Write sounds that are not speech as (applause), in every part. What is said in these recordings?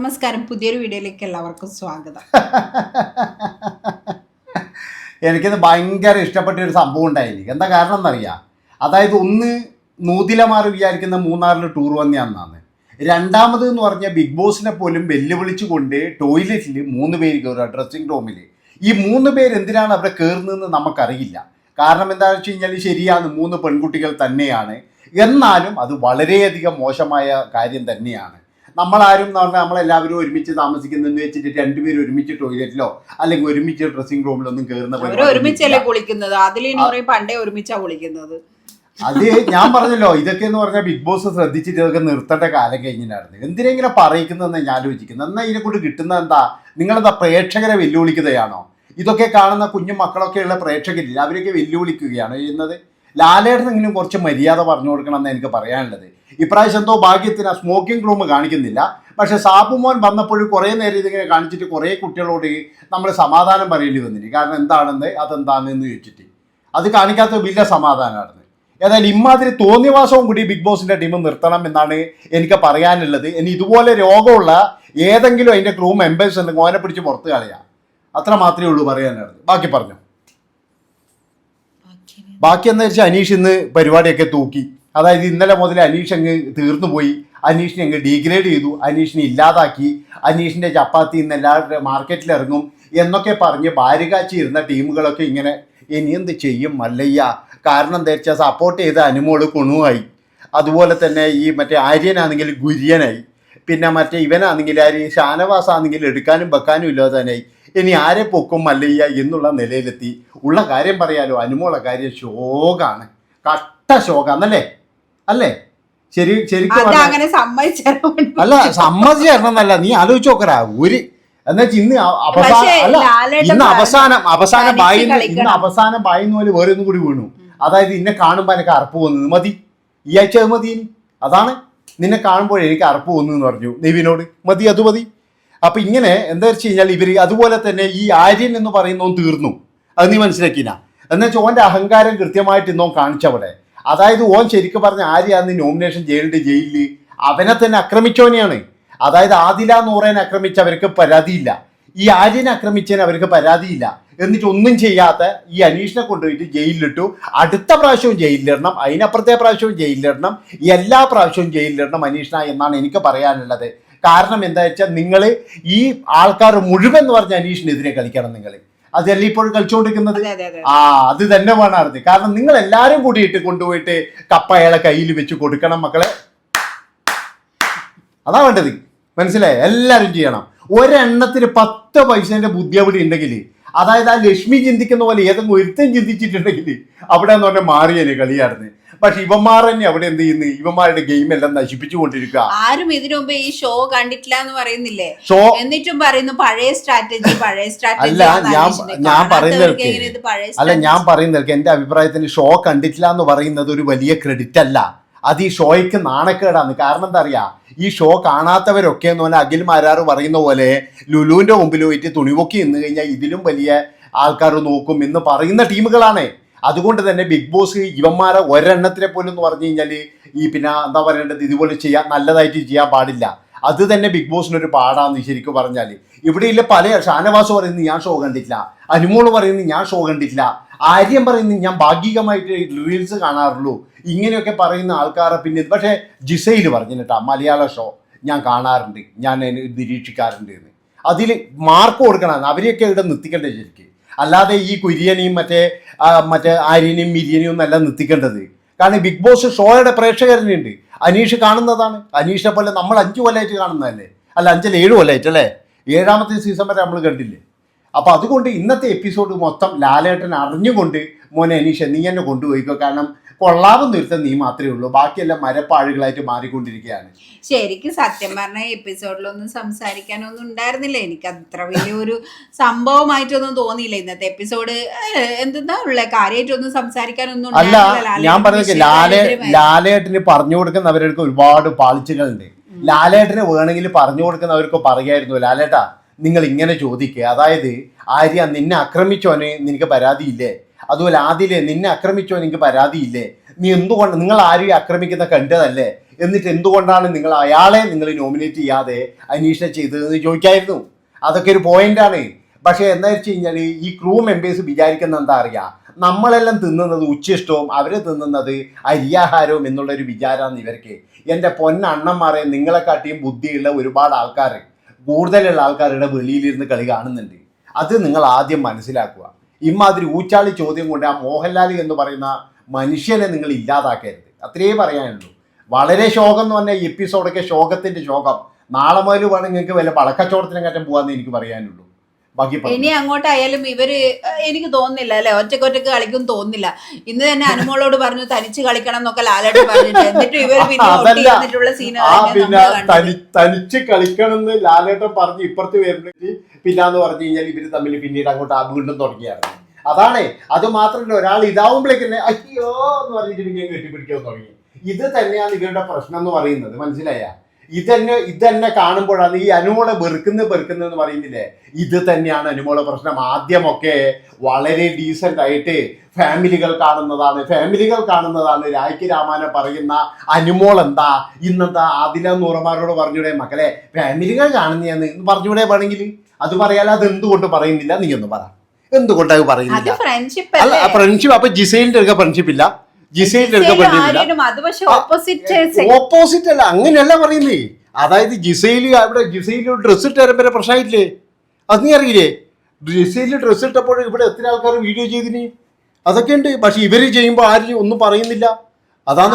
നമസ്കാരം. പുതിയൊരു വീഡിയോയിലേക്ക് എല്ലാവർക്കും സ്വാഗതം. (laughs) എനിക്കത് ഭയങ്കര ഇഷ്ടപ്പെട്ട ഒരു സംഭവം ഉണ്ടായി എന്താ കാരണം എന്നറിയാം അതായത് ഒന്ന് നൂതിലമാർ വിചാരിക്കുന്ന മൂന്നാറിൽ ടൂർ വന്ന അന്നാണ് രണ്ടാമത് എന്ന് പറഞ്ഞാൽ ബിഗ് ബോസിനെ പോലും വെല്ലുവിളിച്ചുകൊണ്ട് ടോയ്ലറ്റിൽ മൂന്ന് പേര് കയറുക ഡ്രസ്സിംഗ് റൂമിൽ ഈ മൂന്ന് പേര് എന്തിനാണ് അവിടെ കയറുന്നതെന്ന് നമുക്കറിയില്ല. കാരണം എന്താണെന്ന് വെച്ച് കഴിഞ്ഞാൽ ശരിയാണ് മൂന്ന് പെൺകുട്ടികൾ തന്നെയാണ്. എന്നാലും അത് വളരെയധികം മോശമായ കാര്യം തന്നെയാണ്. നമ്മളാരും എന്ന് പറഞ്ഞാൽ നമ്മളെല്ലാവരും ഒരുമിച്ച് താമസിക്കുന്നെന്ന് വെച്ചിട്ട് രണ്ടുപേരും ഒരുമിച്ച് ടോയ്ലറ്റിലോ അല്ലെങ്കിൽ ഒരുമിച്ച് ഡ്രസ്സിംഗ് റൂമിലൊന്നും കയറുന്ന ഒരുമിച്ചല്ലേ കുളിക്കുന്നത്? പണ്ടേ ഒരുമിച്ചാ കുളിക്കുന്നത്. അത് ഞാൻ പറഞ്ഞല്ലോ ഇതൊക്കെ എന്ന് പറഞ്ഞാൽ ബിഗ് ബോസ് ശ്രദ്ധിച്ചിട്ട് ഇതൊക്കെ നിർത്തേണ്ട കാലം കഴിഞ്ഞിട്ടായിരുന്നു. എന്തിനെങ്കിലും പറയിക്കുന്നതെന്ന് ഞാൻ ആലോചിക്കുന്നത്? എന്നാൽ ഇതിനെ കൊണ്ട് കിട്ടുന്ന എന്താ? നിങ്ങളെന്താ പ്രേക്ഷകരെ വെല്ലുവിളിക്കുകയാണോ ഇതൊക്കെ കാണുന്ന കുഞ്ഞു മക്കളൊക്കെയുള്ള പ്രേക്ഷകരില്ല അവരൊക്കെ വെല്ലുവിളിക്കുകയാണോ ചെയ്യുന്നത്? ലാലേട്ടനെങ്കിലും കുറച്ച് മര്യാദ പറഞ്ഞു കൊടുക്കണം എന്ന് എനിക്ക് പറയാനുള്ളത്. ഇപ്രാവശ്യം എന്തോ ഭാഗ്യത്തിന് ആ സ്മോക്കിംഗ് റൂം കാണിക്കുന്നില്ല. പക്ഷെ സാബുമോൻ വന്നപ്പോഴും കുറേ നേരം ഇതിങ്ങനെ കാണിച്ചിട്ട് കുറേ കുട്ടികളോട് നമ്മൾ സമാധാനം പറയേണ്ടി വന്നിന് കാരണം എന്താണെന്ന് അതെന്താണെന്ന് ചോദിച്ചിട്ട്. അത് കാണിക്കാത്ത വലിയ സമാധാനമാണ് ഏതായാലും ഇമാതിരി തോന്നിവാസവും കൂടി ബിഗ് ബോസിന്റെ ടീം നിർത്തണം എന്നാണ് എനിക്ക് പറയാനുള്ളത്. ഇനി ഇതുപോലെ രോഗമുള്ള ഏതെങ്കിലും അതിന്റെ ക്രൂ മെമ്പേഴ്സ് ഉണ്ടെങ്കിൽ ഓനെ പിടിച്ച് പുറത്ത് കളയാം. അത്ര മാത്രമേ ഉള്ളൂ പറയാനുള്ളത്. ബാക്കി പറഞ്ഞു. ബാക്കി എന്ന് വെച്ചാൽ അനീഷ് ഇന്ന് പരിപാടിയൊക്കെ തൂക്കി. അതായത് ഇന്നലെ മുതൽ അനീഷ് അങ്ങ് തീർന്നു പോയി. അനീഷിനെ അങ്ങ് ഡീഗ്രേഡ് ചെയ്തു. അനീഷിനെ ഇല്ലാതാക്കി. അനീഷിന്റെ ചപ്പാത്തി ഇന്ന് എല്ലാവരുടെ മാർക്കറ്റിൽ ഇറങ്ങും എന്നൊക്കെ പറഞ്ഞ് ഭാര്യകാച്ചി ഇരുന്ന ടീമുകളൊക്കെ ഇങ്ങനെ ഇനി എന്ത് ചെയ്യും മല്ലയ്യ? കാരണം എന്താ വെച്ചാൽ സപ്പോർട്ട് ചെയ്ത അനുമോൾ കുണുവായി. അതുപോലെ തന്നെ ഈ മറ്റേ ആര്യനാണെങ്കിൽ ഗുര്യനായി. പിന്നെ മറ്റേ ഇവനാണെങ്കിൽ ആര്? ഷാനവാസ് ആണെങ്കിൽ എടുക്കാനും വെക്കാനും ഇല്ലാതാനായി ഇനി ആരെ പൊക്കും മല്ലയ്യ എന്നുള്ള നിലയിലെത്തി. ഉള്ള കാര്യം പറയാലോ അനുമോള കാര്യം ശോകാണ്. കട്ട ശോകാന്നല്ലേ? അല്ലേ? ശരി ശരിക്കും സമ്മതിച്ചു അല്ല സമ്മതിച്ചു തരണമെന്നല്ല നീ ആലോചിച്ച് നോക്കറാ ഒരു എന്നുവെച്ചാൽ ഇന്ന് അവസാനം അല്ല ഇന്ന് അവസാനം അവസാനം ബായി ഇന്ന് അവസാനം ബായി പോലെ വേറെ ഒന്നും കൂടി വീണു. അതായത് ഇന്നെ കാണുമ്പോൾ എനിക്ക് അറപ്പ് വന്നത് മതി. ഈ ആഴ്ച അത് മതി ഇനി. അതാണ്. നിന്നെ കാണുമ്പോൾ എനിക്ക് അറപ്പ് വന്നു എന്ന് പറഞ്ഞു നിവിനോട്. മതി അത് മതി. അപ്പൊ ഇങ്ങനെ എന്താ വെച്ച് കഴിഞ്ഞാൽ ഇവർ അതുപോലെ തന്നെ ഈ ആര്യൻ എന്ന് പറയുന്നവൻ തീർന്നു. അത് നീ മനസ്സിലാക്കിന എന്നുവെച്ചാൽ ഓന്റെ അഹങ്കാരം കൃത്യമായിട്ട് ഇന്നോ കാണിച്ചവിടെ. അതായത് ഓൻ ശരിക്കും പറഞ്ഞ ആര്യാന്ന് നോമിനേഷൻ ചെയ്യേണ്ട ജയിലിൽ അവനെ തന്നെ ആക്രമിച്ചവനെയാണ്. അതായത് ആദില എന്ന് നൂറേനെ ആക്രമിച്ചവർക്ക് പരാതിയില്ല. ഈ ആര്യനെ ആക്രമിച്ചതിന് അവർക്ക് പരാതിയില്ല. എന്നിട്ട് ഒന്നും ചെയ്യാത്ത ഈ അനീഷിനെ കൊണ്ടുപോയിട്ട് ജയിലിലിട്ടു. അടുത്ത പ്രാവശ്യവും ജയിലിലിടണം. അതിനപ്പുറത്തെ പ്രാവശ്യവും ജയിലിലിടണം. എല്ലാ പ്രാവശ്യവും ജയിലിലിടണം അനീഷിന എന്നാണ് എനിക്ക് പറയാനുള്ളത്. കാരണം എന്താ വെച്ചാൽ നിങ്ങൾ ഈ ആൾക്കാർ മുഴുവൻ എന്ന് പറഞ്ഞ അനീഷിനെതിരെ കളിക്കണം നിങ്ങൾ അതല്ലേ ഇപ്പോൾ കളിച്ചുകൊണ്ടിരിക്കുന്നത് ആ അത് തന്നെ വേണമായിരുന്നു. കാരണം നിങ്ങൾ എല്ലാരും കൂടിയിട്ട് കൊണ്ടുപോയിട്ട് കപ്പ അയാളെ കയ്യിൽ വെച്ച് കൊടുക്കണം മക്കളെ. അതാ വേണ്ടത്. മനസ്സിലായി? എല്ലാരും ചെയ്യണം. ഒരെണ്ണത്തിന് പത്ത് പൈസേന്റെ ബുദ്ധി അവിടെ ഉണ്ടെങ്കിൽ അതായത് ആ ലക്ഷ്മി ചിന്തിക്കുന്ന പോലെ ഏതെങ്കിലും ഒരുത്തൻ ചിന്തിച്ചിട്ടുണ്ടെങ്കിൽ അവിടെ എന്ന് പറഞ്ഞാൽ മാറിയല്ലേ കളിയാടുന്നത് പക്ഷെ ഇവന്മാർ തന്നെ അവിടെ എന്ത് ചെയ്യുന്നു? ഇവന്മാരുടെ ഗെയിം എല്ലാം നശിപ്പിച്ചുകൊണ്ടിരിക്കുക. ആരും ഇതിനു മുമ്പ് ഈ ഷോ കണ്ടിട്ടില്ല എന്ന് പറയുന്നില്ലേ? ഷോ എന്നിട്ടും പറയുന്നു പഴയ സ്ട്രാറ്റജി പഴയ സ്ട്രാറ്റജി അല്ല, ഞാൻ- ഞാൻ പറയുന്നത് അല്ല ഞാൻ പറയുന്നത് എന്റെ അഭിപ്രായത്തിന് ഷോ കണ്ടിട്ടില്ല എന്ന് പറയുന്നത് ഒരു വലിയ ക്രെഡിറ്റ് അല്ല. അത് ഈ ഷോയ്ക്ക് നാണക്കേടാണ്. കാരണം എന്താ അറിയാ? ഈ ഷോ കാണാത്തവരൊക്കെ എന്ന് പറഞ്ഞാൽ അഖിൽ മാരാറ് പറയുന്ന പോലെ ലുലുവിന്റെ മുമ്പിൽ പോയിട്ട് തുണിപൊക്കി നിന്ന് കഴിഞ്ഞാൽ ഇതിലും വലിയ ആൾക്കാർ നോക്കും എന്ന് പറയുന്ന ടീമുകളാണ്. അതുകൊണ്ട് തന്നെ ബിഗ് ബോസ് ഇവന്മാരെ ഒരെണ്ണത്തിനെ പോലും എന്ന് പറഞ്ഞു കഴിഞ്ഞാൽ ഈ പിന്നെ എന്താ പറയേണ്ടത്? ഇതുപോലെ ചെയ്യാൻ നല്ലതായിട്ട് ചെയ്യാൻ പാടില്ല. അത് തന്നെ ബിഗ് ബോസിനൊരു പാടാന്ന് ശരിക്കും പറഞ്ഞാൽ ഇവിടെയുള്ള പല ഷാനവാസ് പറയുന്നത് ഞാൻ ഷോ കണ്ടിട്ടില്ല. അനുമോൾ പറയുന്നത് ഞാൻ ഷോ കണ്ടിട്ടില്ല. ആര്യം പറയുന്നത് ഞാൻ ഭാഗികമായിട്ട് റീൽസ് കാണാറുള്ളൂ. ഇങ്ങനെയൊക്കെ പറയുന്ന ആൾക്കാരെ പിന്നെ പക്ഷേ ജിസയിൽ പറഞ്ഞു കേട്ടാ മലയാള ഷോ ഞാൻ കാണാറുണ്ട്. ഞാൻ നിരീക്ഷിക്കാറുണ്ട് എന്ന്. അതിൽ മാർക്ക് കൊടുക്കണം. അവരെയൊക്കെ ഇവിടെ നിർത്തിക്കേണ്ടത് ശരിക്ക്? അല്ലാതെ ഈ കുര്യനെയും മറ്റേ മറ്റേ ആര്യനെയും മിര്യനെയും ഒന്നല്ല നിർത്തിക്കേണ്ടത്. കാരണം ബിഗ് ബോസ് ഷോയുടെ പ്രേക്ഷകരനുണ്ട് അനീഷ് കാണുന്നതാണ്. അനീഷിനെ പോലെ നമ്മൾ അഞ്ച് കൊല്ലമായിട്ട് കാണുന്നതല്ലേ? അല്ല അഞ്ചല്ല ഏഴ് കൊല്ലമായിട്ട് അല്ലേ? ഏഴാമത്തെ സീസൺ വരെ നമ്മൾ കണ്ടില്ലേ? അപ്പോൾ അതുകൊണ്ട് ഇന്നത്തെ എപ്പിസോഡ് മൊത്തം ലാലേട്ടൻ അറിഞ്ഞുകൊണ്ട് മോനെ അനീഷ നീ എന്നെ കൊണ്ടുപോയിക്കോ. കാരണം കൊള്ളാവുന്ന ഒരുത്ത നീ മാത്രമേ ഉള്ളൂ. ബാക്കിയെല്ലാം മരപ്പാഴുകളായിട്ട് മാറിക്കൊണ്ടിരിക്കുകയാണ്. ശരിക്കും സത്യം പറഞ്ഞ എപ്പിസോഡിലൊന്നും സംസാരിക്കാനൊന്നും ഉണ്ടായിരുന്നില്ല. എനിക്ക് അത്ര വലിയൊരു സംഭവമായിട്ടൊന്നും തോന്നിയില്ല. ഇന്നത്തെ എപ്പിസോഡ് എന്തെന്നാ ഉള്ള? കാര്യമായിട്ടൊന്നും സംസാരിക്കാനൊന്നും അല്ല ഞാൻ പറഞ്ഞ ലാലേ. ലാലേട്ടന് പറഞ്ഞു കൊടുക്കുന്നവരൊക്കെ ഒരുപാട് പാളിച്ചകളുണ്ട്. ലാലേട്ടന് വേണമെങ്കിൽ പറഞ്ഞു കൊടുക്കുന്നവർക്ക് പറയായിരുന്നു ലാലേട്ടാ നിങ്ങൾ ഇങ്ങനെ ചോദിക്കുക അതായത് ആര്യ നിന്നെ ആക്രമിച്ചോന് നിനക്ക് പരാതിയില്ലേ? അതുപോലെ ആദ്യം നിന്നെ ആക്രമിച്ചോ എനിക്ക് പരാതിയില്ലേ? നീ എന്തുകൊണ്ട് നിങ്ങൾ ആരെയും ആക്രമിക്കുന്ന കണ്ടതല്ലേ? എന്നിട്ട് എന്തുകൊണ്ടാണ് നിങ്ങൾ അയാളെ നിങ്ങൾ നോമിനേറ്റ് ചെയ്യാതെ അന്വേഷണം ചെയ്തതെന്ന് ചോദിക്കായിരുന്നു. അതൊക്കെ ഒരു പോയിന്റാണ് പക്ഷേ എന്താ വെച്ച് കഴിഞ്ഞാൽ ഈ ക്രൂ മെമ്പേഴ്സ് വിചാരിക്കുന്ന എന്താ അറിയാ? നമ്മളെല്ലാം തിന്നുന്നത് ഉച്ചിഷ്ടവും അവർ തിന്നുന്നത് അരിയാഹാരവും എന്നുള്ളൊരു വിചാരമാണ് ഇവർക്ക്. എന്റെ പൊന്നണ്ണന്മാരെ നിങ്ങളെക്കാട്ടിയും ബുദ്ധിയുള്ള ഒരുപാട് ആൾക്കാർ കൂടുതലുള്ള ആൾക്കാരുടെ വെളിയിലിരുന്ന് കളി കാണുന്നുണ്ട്. അത് നിങ്ങൾ ആദ്യം മനസ്സിലാക്കുക. ഇമാതിരി ഊച്ചാളി ചോദ്യം കൊണ്ട് ആ മോഹൻലാൽ എന്ന് പറയുന്ന മനുഷ്യനെ നിങ്ങൾ ഇല്ലാതാക്കരുത്. അത്രയേ പറയാനുള്ളൂ. വളരെ ശോകം എന്ന് പറഞ്ഞാൽ എപ്പിസോഡൊക്കെ ശോകത്തിന്റെ ശോകം. നാളെ മുതൽ വേണം നിങ്ങൾക്ക് വല്ല വളക്കച്ചവടത്തിനും കറ്റം പോകാമെന്ന് എനിക്ക് പറയാനുള്ളൂ. ബാക്കി. ഇനി അങ്ങോട്ടായാലും ഇവർ എനിക്ക് തോന്നുന്നില്ല അല്ലെ? ഒറ്റയ്ക്ക് ഒറ്റയ്ക്ക് കളിക്കും തോന്നുന്നില്ല. ഇന്ന് തന്നെ അനുമോളോട് പറഞ്ഞു തനിച്ച് കളിക്കണം എന്നൊക്കെ ലാലേട്ട് പറഞ്ഞിട്ട്. എന്നിട്ട് ഇവർ പിന്നെ അതല്ല. ഒട്ടിയിരുന്നിട്ടുള്ള സീന് ആ പിന്നെ തനി തനിച്ച് കളിക്കണമെന്ന് ലാലേട്ടൻ പറഞ്ഞ്. ഇപ്പുറത്ത് വരുന്നെങ്കിൽ പിന്നാന്ന് പറഞ്ഞു കഴിഞ്ഞാൽ ഇവർ തമ്മിൽ പിന്നീട് അങ്ങോട്ട് ആ വീണ്ടും തുടങ്ങിയായിരുന്നു. അതാണ്. അത് മാത്രമല്ല ഒരാൾ ഇതാവുമ്പോഴേക്ക് തന്നെ അയ്യോ എന്ന് പറഞ്ഞിട്ട് പിന്നെ കെട്ടിപ്പിടിക്കാൻ തുടങ്ങി. ഇത് തന്നെയാണ് ഇവരുടെ പ്രശ്നം എന്ന് പറയുന്നത്. മനസ്സിലായ? ഇതന്നെ ഇതന്നെ കാണുമ്പോഴാണ് ഈ അനുമോളെ വെറുക്കുന്ന വെറുക്കുന്നത് എന്ന് പറയുന്നില്ലേ? ഇത് തന്നെയാണ് അനുമോളെ പ്രശ്നം. ആദ്യമൊക്കെ വളരെ ഡീസന്റ് ആയിട്ട് ഫാമിലികൾ കാണുന്നതാണ്. ഫാമിലികൾ കാണുന്നതാണ്. രാഖി രാമാനെ പറയുന്ന അനുമോൾ എന്താ? ഇന്നെന്താ? ആദില നൂറമാരോട് പറഞ്ഞൂടെ മക്കളെ ഫാമിലികൾ കാണുന്നതെന്ന് പറഞ്ഞൂടെ വേണമെങ്കിൽ? അത് പറയാലോ അത് എന്തുകൊണ്ട് പറയുന്നില്ല? നീ ഒന്ന് പറ എന്തുകൊണ്ടാണ് പറയുന്നില്ല? ഫ്രണ്ട്ഷിപ്പ് അല്ല? ഫ്രണ്ട്ഷിപ്പ് അപ്പൊ ജിസൈലിന്റെ ഒക്കെ ഫ്രണ്ട്ഷിപ്പ് ഇല്ല? പക്ഷെ ഓപ്പോസിറ്റ് അല്ല അങ്ങനെയല്ല പറയുന്നേ. അതായത് ജിസയിൽ അവിടെ ജിസയിൽ ഡ്രസ് ഇട്ട് വരെ പ്രശ്നമായിട്ടില്ലേ? അത് നീ അറിയില്ലേ? ജിസയിൽ ഡ്രസ് ഇട്ടപ്പോൾ ഇവിടെ എത്ര ആൾക്കാർ വീഡിയോ ചെയ്തിന്? അതൊക്കെ ഉണ്ട്. പക്ഷെ ഇവർ ചെയ്യുമ്പോൾ ആരും ഒന്നും പറയുന്നില്ല. അതാണ്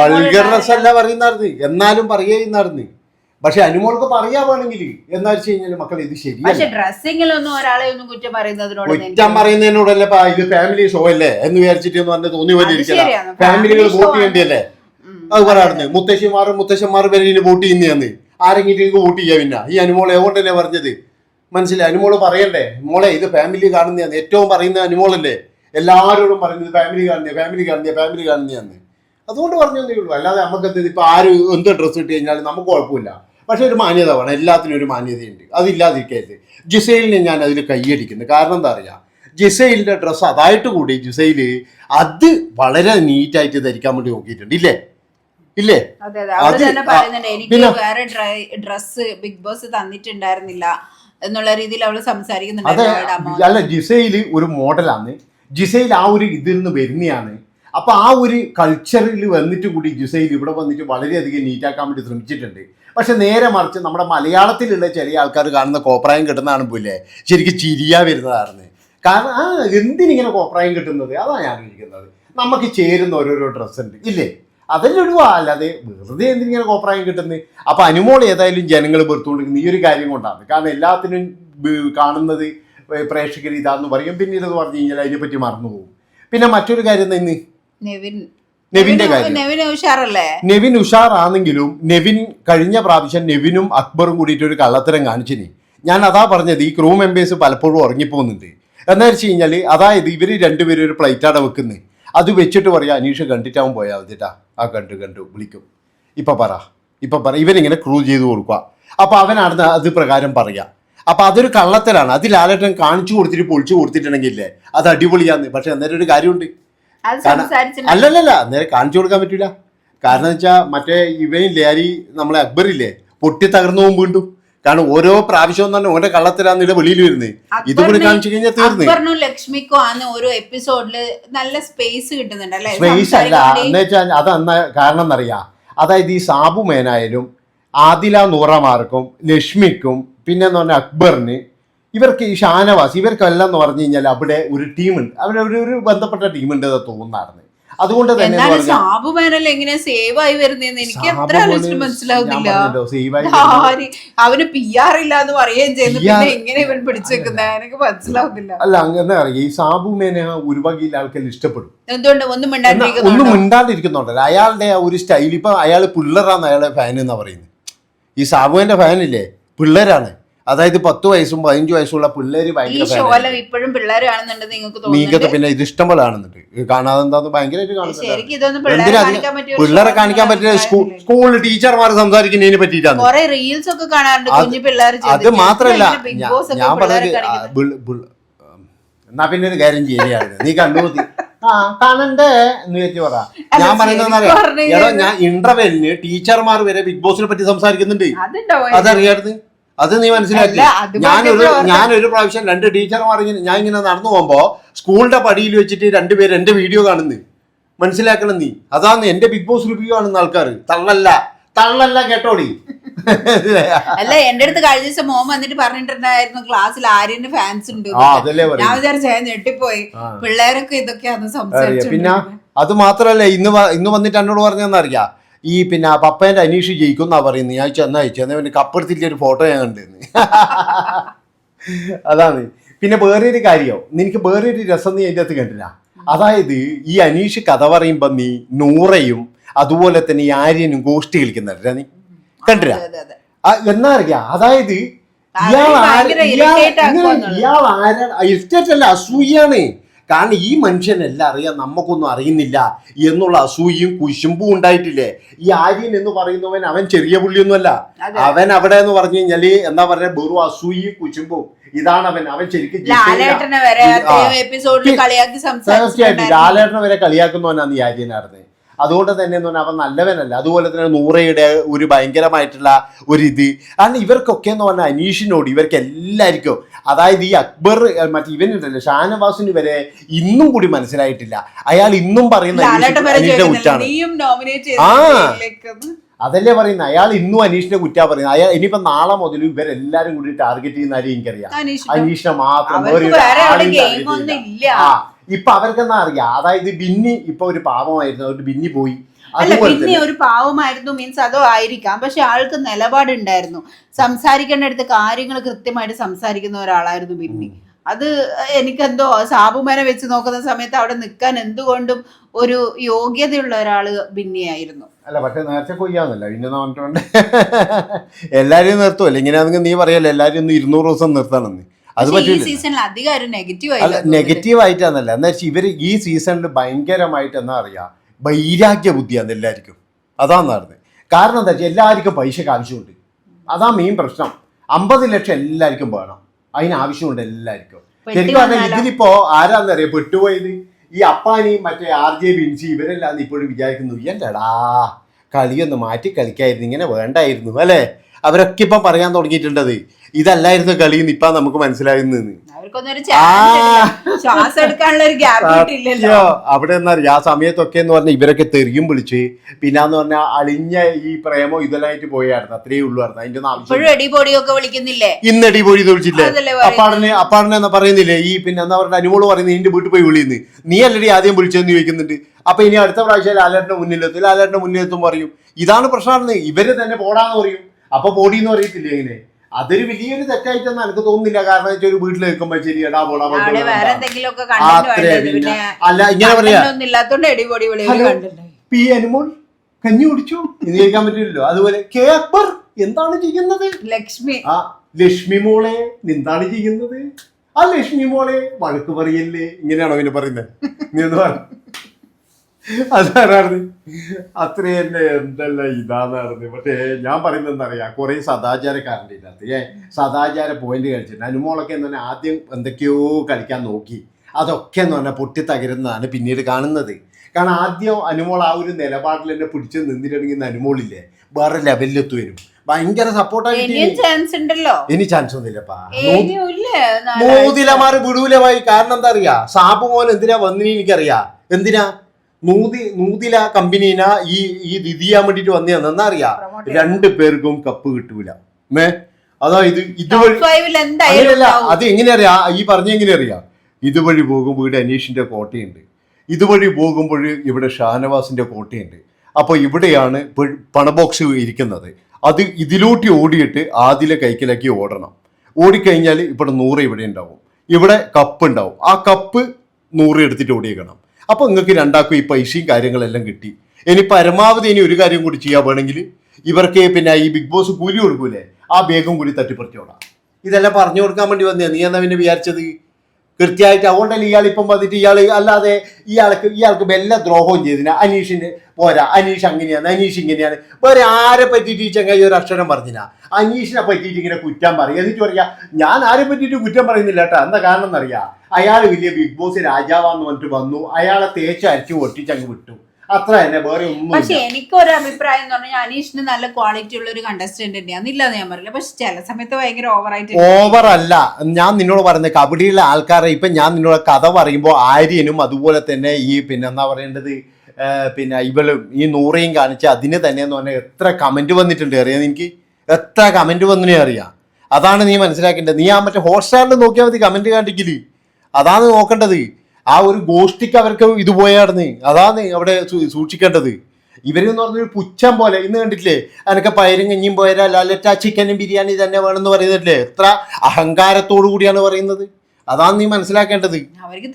വൾഗർ ഡ്രസ് അല്ല പറയുന്നായിരുന്നു എന്നാലും പറയുന്നായിരുന്നു പക്ഷെ അനുമോൾക്ക് പറയാവാണെങ്കിൽ എന്താ വെച്ച് കഴിഞ്ഞാൽ മക്കൾ ഇത് ശരിയല്ല. പക്ഷെ ഡ്രസ്സിങ്ങിലൊന്നും ഒരാളെ ഒന്നും കുറ്റം പറയുന്നതിനോട് കുറ്റം പറയുന്നതിനോടല്ല ഇത് ഫാമിലി ഷോ അല്ലേ എന്ന് വിചാരിച്ചിട്ട് എന്ന് പറഞ്ഞ തോന്നി പോലെ അത് ഇരിക്കല ശരിയാണ്. ഫാമിലികൾ Family show വോട്ട് ആണ്. അത് പറയാറുണ്ട് മുത്തശ്ശിമാരും മുത്തശ്ശന്മാരും വരെ വോട്ട് ചെയ്യുന്നതെന്ന് ആരെങ്കിലും വോട്ട് ചെയ്യാ പിന്നെ? ഈ അനുമോൾ എവോണ്ടല്ലേ പറഞ്ഞത്? മനസ്സിലായി? അനുമോൾ പറയണ്ടേ? മോളെ ഇത് ഫാമിലി കാണുന്നതാണ് ഏറ്റവും പറയുന്ന അനുമോളല്ലേ? എല്ലാവരോടും പറയുന്നത് ഫാമിലി കാണുന്ന ഫാമിലി കാണുന്ന ഫാമിലി കാണുന്നതാണ് അതുകൊണ്ട് പറഞ്ഞേ ഉള്ളൂ. അല്ലാതെ നമുക്ക് ഇപ്പൊ ആര് എന്ത് ഡ്രസ്സ് ഇട്ട് കഴിഞ്ഞാലും നമുക്ക് കുഴപ്പമില്ല. പക്ഷെ ഒരു മാന്യത വേണം. എല്ലാത്തിനും ഒരു മാന്യതയുണ്ട്. അതില്ലാതിരിക്കരുത്. ജിസൈലിനെ ഞാൻ അതിൽ കൈയടിക്കുന്നു. കാരണം എന്താ പറയുക ജിസൈലിന്റെ ഡ്രസ്സ് അതായിട്ട് കൂടി ജിസൈൽ അത് വളരെ നീറ്റായിട്ട് ധരിക്കാൻ വേണ്ടി നോക്കിയിട്ടുണ്ട്. ഇല്ലേ? ഇല്ലേ? എനിക്ക് വേറെ ഡ്രസ് ബിഗ് ബോസ് തന്നിട്ടുണ്ടായിരുന്നില്ല എന്നുള്ള രീതിയിൽ അവൾ സംസാരിക്കുന്നുണ്ട് അല്ല ജിസൈൽ ഒരു മോഡലാണ്. ജിസൈൽ ആ ഒരു ഇതിൽ നിന്ന് വരുന്നതാണ് അപ്പൊ ആ ഒരു കൾച്ചറിൽ വന്നിട്ട് കൂടി ജിസൈൽ ഇവിടെ വന്നിട്ട് വളരെയധികം നീറ്റാക്കാൻ വേണ്ടി ശ്രമിച്ചിട്ടുണ്ട്. പക്ഷെ നേരെ മറിച്ച് നമ്മുടെ മലയാളത്തിലുള്ള ചെറിയ ആൾക്കാർ കാണുന്ന കോപ്രായം കിട്ടുന്നതാണ് പോലെ ശരിക്കും ചിരിയാ വരുന്നതാണ് കാരണം ആ എന്തിനിങ്ങനെ കോപ്രായം കിട്ടുന്നത്? അതാണ് ഞാൻ ഇരിക്കുന്നത് നമുക്ക് ചേരുന്ന ഓരോരോ ഡ്രസ്സ് ഉണ്ട്. ഇല്ലേ? അതെല്ലാം ഇടുക അല്ലാതെ വെറുതെ എന്തിനിങ്ങനെ കോപ്രായം കിട്ടുന്നത് അപ്പൊ അനുമോൾ ഏതായാലും ജനങ്ങൾ വെറുത്തുകൊണ്ടിരിക്കുന്ന. ഈ ഒരു കാര്യം കൊണ്ടാണ്. കാരണം എല്ലാത്തിനും കാണുന്നത് പ്രേക്ഷകർ ഇതാന്ന് പറയും. പിന്നെ എന്ന് പറഞ്ഞു കഴിഞ്ഞാൽ അതിനെപ്പറ്റി മറന്നു പോകും പിന്നെ മറ്റൊരു കാര്യം എന്താ ഇന്ന്? നെവിന്റെ കാര്യം. നെവിൻ ഉഷാറല്ലേ? നെവിൻ ഉഷാറാണെങ്കിലും നെവിൻ കഴിഞ്ഞ പ്രാവശ്യം നെവിനും അക്ബറും കൂടിയിട്ട് ഒരു കള്ളത്തരം കാണിച്ചിനി. ഞാൻ അതാ പറഞ്ഞത് ഈ ക്രൂ മെമ്പേഴ്സ് പലപ്പോഴും ഉറങ്ങിപ്പോകുന്നുണ്ട്. എന്താ വെച്ച് കഴിഞ്ഞാൽ അതായത് ഇവർ രണ്ടുപേരും ഒരു പ്ലേറ്റാടെ വെക്കുന്നത് അത് വെച്ചിട്ട് പറയാ അനീഷ് കണ്ടിട്ടാവും പോയാൽ മതിട്ടാ ആ കണ്ടു കണ്ടു വിളിക്കും. ഇപ്പൊ പറ ഇപ്പൊ പറ. ഇവരിങ്ങനെ ക്രൂ ചെയ്ത് കൊടുക്കുക അപ്പൊ അവനാണ് അത് പ്രകാരം പറയാ. അപ്പൊ അതൊരു കള്ളത്തരാണ്. അത് ലാലേട്ടൻ കാണിച്ചു കൊടുത്തിട്ട് പൊളിച്ചു കൊടുത്തിട്ടുണ്ടെങ്കിൽ ഇല്ലേ? അത് അടിപൊളിയാന്ന്. പക്ഷെ അന്നേരം ഒരു കാര്യമുണ്ട്. അല്ലല്ലല്ല നേരെ കാണിച്ചു കൊടുക്കാൻ പറ്റൂല. കാരണം വെച്ചാൽ മറ്റേ ഇവനില്ലേ ആര് നമ്മളെ അക്ബർ ഇല്ലേ പൊട്ടി തകർന്നു പോകും വീണ്ടും. കാരണം ഓരോ പ്രാവശ്യവും തന്നെ ഓന്റെ കള്ളത്തരാന്നിടെ വെളിയിൽ വരുന്നത് ഇത് കൂടി കാണിച്ചു കഴിഞ്ഞാൽ തീർന്നു. അക്ബറിനും ലക്ഷ്മിക്കും ആണ് ഓരോ എപ്പിസോഡിൽ നല്ല സ്പേസ് കിട്ടുന്നുണ്ട് അല്ലെ? സ്പേസ് അല്ല എന്ന് വെച്ചാൽ അത് അന്ന കാരണം എന്നറിയാ? അതായത് ഈ സാബു മേനായാലും ആദില നൂറമാർക്കും ലക്ഷ്മിക്കും പിന്നെ എന്ന് പറഞ്ഞാൽ അക്ബറിന് ഇവർക്ക് ഈ ഷാനവാസ് ഇവർക്കെല്ലാം എന്ന് പറഞ്ഞു കഴിഞ്ഞാൽ അവിടെ ഒരു ടീമുണ്ട്. അവിടെ ഒരു ഒരു ബന്ധപ്പെട്ട ടീമുണ്ട് എന്ന് തോന്നാറുണ്ട്. അതുകൊണ്ട് തന്നെ സാബു മേനൽ എങ്ങനെ സേവ് ആയി വരുന്നതെന്ന് എനിക്ക് എത്ര സാബു ആലോചിച്ചിട്ട് മനസ്സിലാവുന്നില്ല. അവന് പി ആർ പറയുകയും ചെയ്യുന്നു പിന്നെ എങ്ങനെ ഇവൻ പിടിച്ചേക്കുന്നത് എനിക്ക് മനസ്സിലാവുന്നില്ല. അല്ല അങ്ങനെ അറിയാം ഈ സാബു മേനെ ഒരു വകയിൽ ആൾക്കാർ ഇഷ്ടപ്പെടും. എന്തുകൊണ്ട്? ഒന്നും മിണ്ടാണ്ടിരിക്കുന്നു ഒന്നും മിണ്ടാണ്ടിരിക്കുന്നുണ്ടല്ലോ. അയാളുടെ ആ ഒരു സ്റ്റൈൽ ഇപ്പൊ അയാൾ പിള്ളറാന്ന് അയാളുടെ ഫാൻ എന്നാ പറയുന്നത്. ഈ സാബുവിന്റെ ഫാനില്ലേ പിള്ളേരാണ്. അതായത് പത്ത് വയസ്സും പതിനഞ്ചു വയസ്സുള്ള പിള്ളേര് ഈ ഭയങ്കര ഷോല ഇപ്പോഴും പിള്ളേർ കാണുന്നുണ്ടെന്ന് നിങ്ങൾക്ക് തോന്നുന്നുണ്ട്? പിന്നെ ഇത് ഇഷ്ടം പോലെ കാണുന്നുണ്ട് കാണാതെ എന്താന്ന് ഭയങ്കരമായിട്ട് കാണുന്നുണ്ട്. ശരിക്കും ഇതൊന്നും പിള്ളേരെ എന്തിനാ കാണിക്കാൻ പറ്റില്ല ഒരു പിള്ളേരെ show കാണിക്കാൻ സ്കൂൾ. സ്കൂളിൽ ടീച്ചർമാർ സംസാരിക്കുന്നതിനെ പറ്റിയിട്ടാണ്. കൊറേ റീൽസ് ഒക്കെ കാണാറുണ്ട് അത് കുഞ്ഞു പിള്ളേർ അത് മാത്രല്ല ബിഗ് ഞാ- ബോസ് ഞാൻ പിള്ളേരെ പറഞ്ഞത് ആ, കാണിക്കുന്നത്. ബിൾ- ബിൾ- എന്നാ പിന്നെ ഒരു കാര്യം ചെയ്യുകയാണ് നീ കണ്ടുപോത്തി ആ കാണണ്ടേ? എന്ന് വെച്ച് പറ. അല്ല, ഞാൻ പറയുന്നത് ശരിക്കും പറഞ്ഞു എടോ ഞാൻ ഇന്റർവെല്ലിന് ടീച്ചർമാർ വരെ ബിഗ് ബോസിനെ പറ്റി സംസാരിക്കുന്നുണ്ട്. അതുണ്ടോ? അതറിയായിരുന്നു? അത് നീ മനസ്സിലാക്കി ഞാനൊരു ഞാനൊരു പ്രാവശ്യം രണ്ട് ടീച്ചർമാർ ഇങ്ങനെ ഞാൻ ഇങ്ങനെ നടന്നു പോകുമ്പോ സ്കൂളിന്റെ പടിയിൽ വെച്ചിട്ട് രണ്ടുപേര് എന്റെ വീഡിയോ കാണുന്നു. മനസ്സിലാക്കണം നീ. അതാണ് എന്റെ ബിഗ് ബോസ് റിവ്യൂ കാണുന്ന ആൾക്കാർ തള്ളല്ല. തള്ളല്ല കേട്ടോടി. (laughs) അല്ല എന്റെ അടുത്ത് കഴിഞ്ഞ ദിവസം മോൻ വന്നിട്ട് പറഞ്ഞിട്ടുണ്ടായിരുന്നു ക്ലാസ്സിൽ ആര്യന്റെ ഫാൻസ് ഉണ്ട്. ഞാൻ വിചാരിച്ച ഞെട്ടിപ്പോയി. പിള്ളേരൊക്കെ ഇതൊക്കെയാണ് സംസാരിച്ചത് സംസാരിച്ചു പിന്നെ അത് മാത്രല്ല ഇന്ന് ഇന്ന് വന്നിട്ട് എന്നോട് പറഞ്ഞെന്നറിയാ ഈ പിന്നെ പപ്പേന്റെ അനീഷ് ജയിക്കും എന്നാ പറയുന്നത് ഞാൻ ചെന്ന അയച്ചു എന്നാ പിന്നെ കപ്പെടുത്തിട്ട് ഒരു ഫോട്ടോ ഞാൻ കണ്ടിരുന്നു. (laughs) അതാണ്. പിന്നെ വേറൊരു കാര്യമോ നിനക്ക് വേറൊരു രസം നീ അതിന്റെ അകത്ത് കണ്ടില്ല. അതായത് ഈ അനീഷ് കഥ പറയുമ്പോൾ നീ നൂറയും അതുപോലെ തന്നെ ഈ ആര്യനും ഗോഷ്ടി കളിക്കുന്നില്ല നീ? കണ്ടില്ല? എന്നാ അറിയാ? അതായത് ഇയാൾ ഇയാൾ. ഇയാൾ ആരാണ്? ഇറിറ്റേറ്റ് അല്ല അസൂയാണ് കാരണം ഈ മനുഷ്യനെല്ലാം അറിയാം നമുക്കൊന്നും അറിയുന്നില്ല എന്നുള്ള അസൂയയും കുശുമ്പും ഉണ്ടായിട്ടില്ലേ? ഈ ആര്യൻ എന്ന് പറയുന്നവൻ അവൻ ചെറിയ പുള്ളിയൊന്നുമല്ല. അവൻ അവിടെ എന്ന് പറഞ്ഞു കഴിഞ്ഞാൽ എന്താ പറയുക വെറും അസൂയയും കുശുമ്പും. ഇതാണ് അവൻ അവൻ ശരിക്കും തീർച്ചയായിട്ടും. ലാലേട്ടനെ വരെ കളിയാക്കുന്നവനാണ് ഈ ആര്യനായിരുന്നത് അതുകൊണ്ട് തന്നെ എന്ന് പറഞ്ഞാൽ അവൻ നല്ലവനല്ല. അതുപോലെ തന്നെ നൂറയുടെ ഒരു ഭയങ്കരമായിട്ടുള്ള ഒരു ഇത്. കാരണം ഇവർക്കൊക്കെ എന്ന് പറഞ്ഞാൽ അനീഷിനോട് ഇവർക്ക് എല്ലാവർക്കും അതായത് ഈ അക്ബർ മറ്റേ ഇവൻ ഉണ്ടല്ലോ ഷാനവാസിന് വരെ ഇന്നും കൂടി മനസ്സിലായിട്ടില്ല. അയാൾ ഇന്നും പറയുന്ന അനീഷിന്റെ കുറ്റാണ്. ആ. അതല്ലേ പറയുന്നത്? അയാൾ ഇന്നും അനീഷിന്റെ കുറ്റാ പറയുന്നത്. അയാൾ ഇനിയിപ്പോ നാളെ മുതൽ ഇവരെല്ലാരും കൂടി ടാർഗറ്റ് ചെയ്യുന്ന ആരും എനിക്കറിയാം. അനീഷിനോ? മാത്രം ഇപ്പൊ അവർക്കെന്നാ അറിയാം? അതായത് ബിന്നി ഇപ്പൊ ഒരു പാപമായിരുന്നു അവർക്ക് ബിന്നി പോയി. അല്ല പിന്നെ ഒരു പാവമായിരുന്നു മീൻസ് അതോ ആയിരിക്കാം. പക്ഷെ ആൾക്ക് നിലപാടുണ്ടായിരുന്നു. സംസാരിക്കേണ്ട അടുത്ത് കാര്യങ്ങൾ കൃത്യമായിട്ട് സംസാരിക്കുന്ന ഒരാളായിരുന്നു ബിന്നി. അത് എനിക്കെന്തോ സാബുമനെ വെച്ച് നോക്കുന്ന സമയത്ത് അവിടെ നിൽക്കാൻ എന്തുകൊണ്ടും ഒരു യോഗ്യതയുള്ള ഒരാൾ ബിന്നിയായിരുന്നു. അല്ല പക്ഷെ നേരത്തെ കൊയ്യാന്നല്ല. പിന്നെ പറഞ്ഞിട്ടുണ്ട്. എല്ലാരും നിർത്തുമല്ലോ ഇങ്ങനെയാണെങ്കിൽ നീ പറയല്ലോ എല്ലാരും ഒന്ന് ഇരുന്നൂറ് ദിവസം നിർത്തണമെന്ന് അത് പറ്റില്ല നെഗറ്റീവ് ആയിട്ടാന്നല്ല. എന്താ വെച്ചാൽ ഇവർ ഈ സീസണിൽ ഭയങ്കരമായിട്ട് എന്നാ അറിയാ? വൈരാഗ്യ ബുദ്ധിയാണ് എല്ലാവർക്കും അതാന്ന് പറഞ്ഞത് കാരണം എന്താ വെച്ചാൽ എല്ലാവർക്കും പൈസക്ക് ആവശ്യമുണ്ട്. അതാ മെയിൻ പ്രശ്നം. അമ്പത് ലക്ഷം എല്ലാവർക്കും വേണം. അതിന് ആവശ്യമുണ്ട് എല്ലാവർക്കും ശരിക്കും പറഞ്ഞാൽ? ഇതിലിപ്പോ ആരാന്നറിയാം പെട്ടുപോയത്. ഈ അപ്പാനി മറ്റേ ആർ ജെ ബിൻസി ഇവരെല്ലാം ഇപ്പോഴും വിചാരിക്കുന്നു. എന്തടാ കളിയൊന്ന് മാറ്റി കളിക്കായിരുന്നു. ഇങ്ങനെ വേണ്ടായിരുന്നു അല്ലേ? അവരൊക്കെ ഇപ്പം പറയാൻ തുടങ്ങിയിട്ടുണ്ടത്. ഇതല്ലായിരുന്നു കളി ഇപ്പം നമുക്ക് മനസ്സിലായിരുന്നു. അവിടെ എന്നറിയ ആ സമയത്തൊക്കെ എന്ന് പറഞ്ഞാൽ ഇവരൊക്കെ തെറിയും വിളിച്ച് പിന്നാന്ന് പറഞ്ഞാൽ അളിഞ്ഞ ഈ പ്രേമോ ഇതെല്ലാമായിട്ട് പോയായിരുന്നു. അത്രേ ഉള്ളായിരുന്നു അതിന്റെ ഒന്നും ആവശ്യം അടിപൊളി വിളിച്ചില്ലേ. അപ്പാടനെ അപ്പാടനെ എന്നാ പറയുന്നില്ലേ? ഈ പിന്നെ എന്താ പറയുക അനുമോൾ പറയുന്നത് നിന്റെ വീട്ടിൽ പോയി വിളിയുന്നു. നീ അല്ലടി ആദ്യം വിളിച്ചെന്ന് ചോദിക്കുന്നുണ്ട്. അപ്പൊ ഇനി അടുത്ത പ്രാവശ്യം ലാലേട്ടന്റെ മുന്നിലെത്തും. ലാലേട്ടന്റെ മുന്നിലെത്തും പറയും ഇതാണ് പ്രശ്നമാണെന്ന് ഇവർ തന്നെ പോടാന്ന് പറയും. അപ്പൊ പോടിന്ന് പറയത്തില്ലേ ഇങ്ങനെ? അതൊരു വലിയൊരു തെറ്റായിട്ടൊന്നും എനിക്ക് തോന്നുന്നില്ല. കാരണം വെച്ചാൽ ഒരു വീട്ടിൽ നിൽക്കുമ്പോ ശരി എടാ പോടാ അത്രേ പിന്നെ. പിന്നെ അല്ല ഇങ്ങനെ പറയാ. പി അനുമോൾ കഞ്ഞി കുടിച്ചു? എന്ന് ചോദിക്കാൻ പറ്റില്ലല്ലോ. അതുപോലെ കെ അക്ബർ എന്താണ് ചെയ്യുന്നത്? ലക്ഷ്മി. ആ ലക്ഷ്മി മോളെ എന്താണ് ചെയ്യുന്നത്? ആ ലക്ഷ്മി മോളെ വഴക്ക് പറയല്ലേ? ഇങ്ങനെയാണോ അവന് പറയുന്നത് നീ എന്ന് പറ. അതാരാണ്? അത്ര തന്നെ എന്തല്ല ഇതാന്നായിരുന്നു. പക്ഷേ ഞാൻ പറയുന്നത് എന്താ പറയാ കുറെ സദാചാരക്കാരുണ്ട് ഇതിനകത്ത്. ഏ സദാചാര പോയിന്റ് കളിച്ചിട്ടുണ്ട്. അനുമോളൊക്കെ എന്ന് പറഞ്ഞാൽ ആദ്യം എന്തൊക്കെയോ കളിക്കാൻ നോക്കി. അതൊക്കെ എന്ന് പറഞ്ഞാൽ പൊട്ടി തകരുന്നതാണ് പിന്നീട് കാണുന്നത്. കാരണം ആദ്യം അനുമോൾ ആ ഒരു നിലപാടിൽ തന്നെ പിടിച്ച് നിന്നിട്ടുണ്ടെങ്കിൽ അനുമോളില്ലേ? വേറെ ലെവലിലെത്തു വരും ഭയങ്കര സപ്പോർട്ടായിട്ട് ഇനി ചാൻസ് ഒന്നുമില്ലപ്പാ. നൂതിലമാര് വിടൂലമായി. കാരണം എന്താ അറിയാ? സാബു മോൻ എന്തിനാ വന്നിനി എനിക്കറിയാ? എന്തിനാ? നൂതി നൂതില കമ്പനീന ഈ ഈ ഇത് ചെയ്യാൻ വേണ്ടിട്ട് വന്നതെന്ന് എന്നാ അറിയാ Promote രണ്ടു പേർക്കും കപ്പ് കിട്ടൂല. മേ? അതാ ഇത് ഇതുവഴി അങ്ങനെയല്ല അത് എങ്ങനെ അറിയാ? ഈ പറഞ്ഞ എങ്ങനെ അറിയാ? ഇതുവഴി പോകുമ്പോൾ ഇവിടെ അനീഷിന്റെ കോട്ടയുണ്ട്. ഇതുവഴി പോകുമ്പോൾ ഇവിടെ ഷാനവാസിന്റെ കോട്ടയുണ്ട്. അപ്പോൾ ഇവിടെയാണ് പണബോക്സ് ഇരിക്കുന്നത്. അത് ഇതിലോട്ട് ഓടിയിട്ട് ആദിലെ കൈക്കലാക്കി ഓടണം. ഓടിക്കഴിഞ്ഞാൽ ഇവിടെ നൂറ് ഇവിടെ ഉണ്ടാവും. ഇവിടെ കപ്പ് ഉണ്ടാവും. ആ കപ്പ് നൂറ് എടുത്തിട്ട് ഓടിയേക്കണം. അപ്പോൾ നിങ്ങൾക്ക് രണ്ടാക്കും ഈ പൈസയും കാര്യങ്ങളെല്ലാം കിട്ടി. ഇനി പരമാവധി ഇനി ഒരു കാര്യം കൂടി ചെയ്യാൻ വേണമെങ്കിൽ ഇവർക്ക് പിന്നെ ഈ ബിഗ് ബോസ് കൂലി കൊടുക്കൂലേ? ആ ബേഗം കൂടി തട്ടിപ്പറിച്ചോടാം ഇതെല്ലാം പറഞ്ഞു കൊടുക്കാൻ വേണ്ടി വന്നേ നീ എന്നാ പിന്നെ വിചാരിച്ചത്? കൃത്യമായിട്ട് അതുകൊണ്ടല്ല ഇയാൾ ഇപ്പം വന്നിട്ട് ഇയാൾ അല്ലാതെ ഇയാൾക്ക് ഇയാൾക്ക് വല്ല ദ്രോഹവും ചെയ്തിന്. അനീഷിന് പോരാ. അനീഷ് അങ്ങനെയാണ്. അനീഷ് ഇങ്ങനെയാണ്. വേറെ ആരെ പറ്റിയിട്ട് ഈ ചങ്ങായി ഒരു അക്ഷരം പറഞ്ഞില്ല അനീഷിനെ പറ്റിയിട്ട് ഇങ്ങനെ കുറ്റം പറയും. എന്നിട്ട് പറയാ ഞാൻ ആരെ പറ്റിയിട്ട് കുറ്റം പറയുന്നില്ല കേട്ടോ. എന്താ കാരണം എന്നറിയാം അയാൾ വലിയ ബിഗ് ബോസ് രാജാവാന്ന് പറഞ്ഞിട്ട് വന്നു. അയാളെ തേച്ച് അരിച്ചു ഒട്ടിച്ചങ്ങ് വിട്ടു. അത്ര തന്നെ വേറെ ഒന്നും പക്ഷെ എനിക്ക് ഒരു അഭിപ്രായം എന്ന് പറഞ്ഞാൽ അനീഷിന് നല്ല ക്വാളിറ്റി ഉള്ള ഒരു കണ്ടസ്റ്റന്റ് തന്നെയാണ് ഇല്ലാന്ന് ഞാൻ പറയില്ല പക്ഷെ ചില സമയത്ത് ഭയങ്കര ഓവറായിട്ട് ഓവർ അല്ല. ഞാൻ നിന്നോട് പറയുന്നത് കബഡിയിലെ ആൾക്കാരെ ഇപ്പൊ ഞാൻ നിന്നോട് കഥ പറയുമ്പോൾ ആര്യനും അതുപോലെ തന്നെ ഈ പിന്നെ എന്താ പറയേണ്ടത്? പിന്നെ ഇവളും ഈ നൂറയും കാണിച്ച് അതിന് തന്നെ എന്ന് പറഞ്ഞാൽ എത്ര കമന്റ് വന്നിട്ടുണ്ട് അറിയാം എനിക്ക് എത്ര കമന്റ് വന്നിനെ അറിയാം? അതാണ് നീ മനസ്സിലാക്കേണ്ടത്. നീ ആ മറ്റേ ഹോട്ട്സ്റ്റാറിൽ നോക്കിയാൽ മതി കമന്റ് കണ്ടെങ്കിൽ അതാണ് നോക്കേണ്ടത്. ആ ഒരു ഗോഷ്ടിക്ക് അവർക്ക് ഇത് പോയാർന്ന് അതാണ് അവിടെ സൂക്ഷിക്കേണ്ടത്. ഇവരെന്ന് പറഞ്ഞൊരു പുച്ഛം പോലെ ഇന്ന് കണ്ടിട്ടില്ലേ? അനക്ക് പയരും കഞ്ഞിയും പോയാൽ ലാലറ്റ ചിക്കനും ബിരിയാണി തന്നെ വേണമെന്ന് പറയുന്നില്ലേ? എത്ര അഹങ്കാരത്തോടു കൂടിയാണ് പറയുന്നത്. അതാണ് നീ മനസ്സിലാക്കേണ്ടത്. അവർക്ക്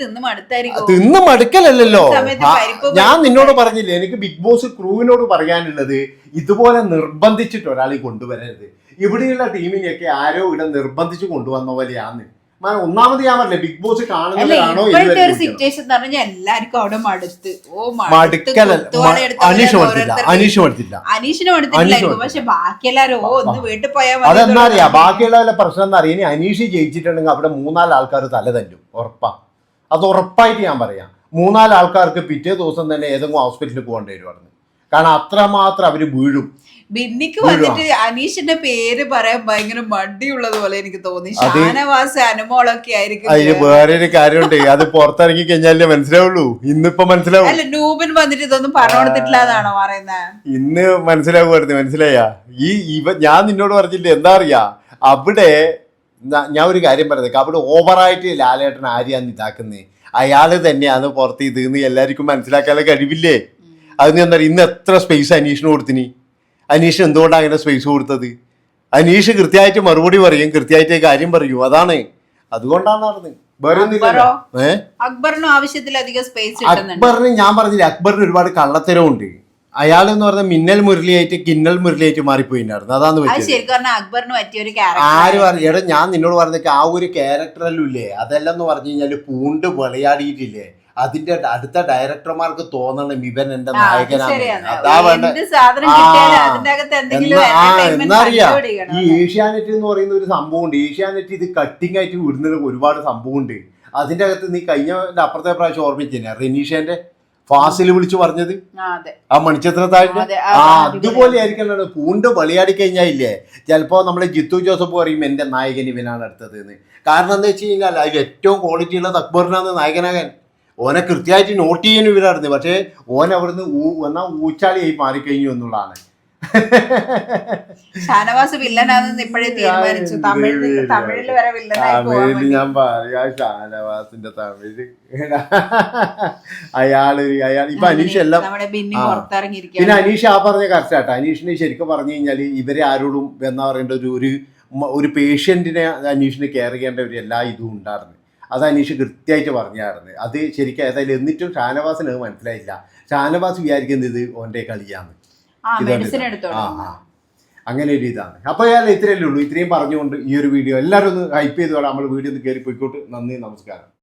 തിന്ന് മടുക്കലല്ലോ ഞാൻ നിന്നോട് പറഞ്ഞില്ലേ എനിക്ക് ബിഗ് ബോസ് ക്രൂവിനോട് പറയാനുള്ളത് ഇതുപോലെ നിർബന്ധിച്ചിട്ട് ഒരാളെ കൊണ്ടുവരരുത്. ഇവിടെയുള്ള ടീമിനെയൊക്കെ ആരോ ഇവിടെ നിർബന്ധിച്ച് കൊണ്ടുവന്ന പോലെയാണ് മാ- ഒന്നാമത് ഞാൻ പറഞ്ഞില്ലേ ബിഗ് ബോസ് കാണുന്നതാണോ ഇപ്പോഴത്തെ ഒരു. സിറ്റുവേഷൻ എന്ന് പറഞ്ഞാൽ എല്ലാവർക്കും അവിടെ മടുത്ത്. ഓ മടുക്കല കുത്തുവാള എടുത്ത് അനീഷ് അവരെ മടുത്തില്ല ഓരോരുത്തർക്ക് അനീഷ് മടുത്തില്ല. അനീഷിന് മടുത്തില്ലായിരിക്കും അനീഷ് പക്ഷെ ബാക്കി എല്ലാരും ഓ ഒന്ന് വീട്ടിൽ പോയാൽ മതി അതെന്താ അറിയാ? ബാക്കിയുള്ള പ്രശ്നം എന്താ അറിയാം? ഇനി അനീഷ് ജയിച്ചിട്ടുണ്ടെങ്കിൽ അവിടെ മൂന്നാൽ ആൾക്കാർ തല തല്ലും ഉറപ്പാ. അത് ഉറപ്പായിട്ട് ഞാൻ പറയാം. മൂന്നാൽ ആൾക്കാർക്ക് പിറ്റേ ദിവസം തന്നെ ഏതെങ്കിലും ഹോസ്പിറ്റലിൽ പോകേണ്ടി വരുമായിരുന്നു കാരണം അത്രമാത്രം അവർ വീഴും. ബിന്നിക്ക് വന്നിട്ട് അനീഷിന്റെ പേര് പറയാൻ ഭയങ്കര മടിയുള്ളത് പോലെ എനിക്ക് തോന്നി. അത് ഷാനവാസ് അനുമോളൊക്കെ ആയിരിക്കും അതിന് വേറെ ഒരു കാര്യമുണ്ട്. അത് പുറത്തിറങ്ങി കഴിഞ്ഞാലേ മനസ്സിലാവുള്ളൂ. ഇന്നിപ്പോ മനസ്സിലാവും. അല്ല നൂബിൻ വന്നിട്ട് ഇതൊന്നും പറഞ്ഞു കൊടുത്തിട്ടില്ല എന്നാണോ പറയുന്നത് ഇന്ന് മനസ്സിലാവുമായിരുന്നു മനസ്സിലായാ? ഈ ഇവ ഞാൻ നിന്നോട് പറഞ്ഞില്ലേ എന്താ അറിയാ? അവിടെ ഞാൻ ഒരു കാര്യം പറഞ്ഞേക്കാം. അവിടെ ഓവറായിട്ട് ലാലേട്ടൻ ആര്യാന്ന് ഇതാക്കുന്നത് അയാൾ തന്നെയാണ് പുറത്ത് ഇത് എല്ലാവർക്കും മനസ്സിലാക്കാനുള്ള കഴിവില്ലേ? അതിന് എന്താ പറയുക ഇന്ന് എത്ര സ്പേസ് അന്വേഷണം കൊടുത്തിനി? അനീഷ് എന്തുകൊണ്ടാണ് അങ്ങനെ സ്പേസ് കൊടുത്തത്? അനീഷ് കൃത്യമായിട്ട് മറുപടി പറയും കൃത്യമായിട്ട് കാര്യം പറയൂ. അതാണ്. അതുകൊണ്ടാണ് നടന്നത് അക്ബറിനും ആവശ്യത്തിലധികം സ്പേസ് അക്ബറിന് ഞാൻ പറഞ്ഞില്ല അക്ബറിന് ഒരുപാട് കള്ളത്തരമുണ്ട്. അയാൾ എന്ന് പറഞ്ഞ മിന്നൽ മുരളിയായിട്ട് കിന്നൽ മുരളിയായിട്ട് മാറിപ്പോയിണ്ടായിരുന്നു. അതാന്ന് അത് പറ്റിയത്. ശരിക്കും പറഞ്ഞാൽ അക്ബറിന് പറ്റിയ ഒരു ആര് പറഞ്ഞു? എടാ ഞാൻ നിന്നോട് പറഞ്ഞ ആ ഒരു ക്യാരക്ടറല്ലേ ഇല്ലേ അതെല്ലാം എന്ന് പറഞ്ഞു കഴിഞ്ഞാൽ പൂണ്ട് വിളയാടിയിട്ടില്ലേ? അതിന്റെ അടുത്ത ഡയറക്ടർമാർക്ക് തോന്നണം ഇവൻ എന്റെ നായകനാണ് അതാ വേണ്ട ഈ ഏഷ്യാനെറ്റ് എന്ന് പറയുന്ന ഒരു സംഭവം ഉണ്ട് ഏഷ്യാനെറ്റ് ഇത് കട്ടിങ് ആയിട്ട് വിടുന്ന ഒരുപാട് സംഭവമുണ്ട്. അതിന്റെ അകത്ത് നീ കഴിഞ്ഞ അപ്പുറത്തെ പ്രാവശ്യം ഓർമ്മിച്ചേനെ റെനീഷന്റെ ഫാസിൽ വിളിച്ചു പറഞ്ഞത്? ആ, മണിച്ചിത്രത്താഴിന്റെ? ആ അതുപോലെ ആയിരിക്കണം പൂണ്ട് വെളിയാടി കഴിഞ്ഞാൽ ഇല്ലേ ചിലപ്പോ നമ്മളെ ജിത്തു ജോസഫ് പറയും എന്റെ നായകൻ ഇവനാണ് അടുത്തത് എന്ന്. കാരണം എന്താ വെച്ച് കഴിഞ്ഞാൽ അതിൽ ഏറ്റവും ക്വാളിറ്റി ഉള്ളത് അക്ബറിനാണ് നായകനാകാൻ. ഓനെ കൃത്യമായിട്ട് നോട്ട് ചെയ്യാൻ ഇവരായിരുന്നു. പക്ഷേ ഓൻ അവിടുന്ന് എന്നാ ഊച്ചാളിയായി മാറിക്കഴിഞ്ഞു എന്നുള്ളതാണ്. ഷാനവാസ് വില്ലനാണെന്ന് ഇപ്പോഴേ തീരുമാനിച്ചു. തമിഴ് തമിഴിൽ വരെ തമിഴിൽ ഞാൻ പറയാ ഷാനവാസിന്റെ തമിഴ്. അയാൾ അയാൾ ഇപ്പൊ അനീഷ് എല്ലാം പിന്നെ അനീഷ് ആ പറഞ്ഞ കറക്റ്റാട്ടോ അനീഷിന് ശരിക്കും പറഞ്ഞു കഴിഞ്ഞാൽ ഇവരെ ആരോടും എന്നാ പറയേണ്ട ഒരു ഒരു പേഷ്യന്റിനെ അനീഷിന് കെയർ ചെയ്യേണ്ട ഒരു എല്ലാ ഇതും ഉണ്ടായിരുന്നു. അത് അനീഷ് കൃത്യമായിട്ട് പറഞ്ഞായിരുന്നു. അത് ശരിക്കും ഏതായാലും എന്നിട്ടും ഷാനവാസിന് അത് മനസ്സിലായില്ല. ഷാനവാസ് വിചാരിക്കുന്നത് ഇത് ഓന്റെ കളിയാണ്. ആ. അങ്ങനെ ഒരു ഇതാണ്. അപ്പോൾ ഞാൻ ഇത്രയല്ലേ ഉള്ളൂ. ഇത്രയും പറഞ്ഞുകൊണ്ട് ഈ ഒരു വീഡിയോ എല്ലാവരും ഒന്ന് ഹൈപ്പ് ചെയ്തോളാം. നമ്മൾ വീഡിയോ ഒന്ന് കയറി പോയിക്കോട്ട്. നന്ദി നമസ്കാരം.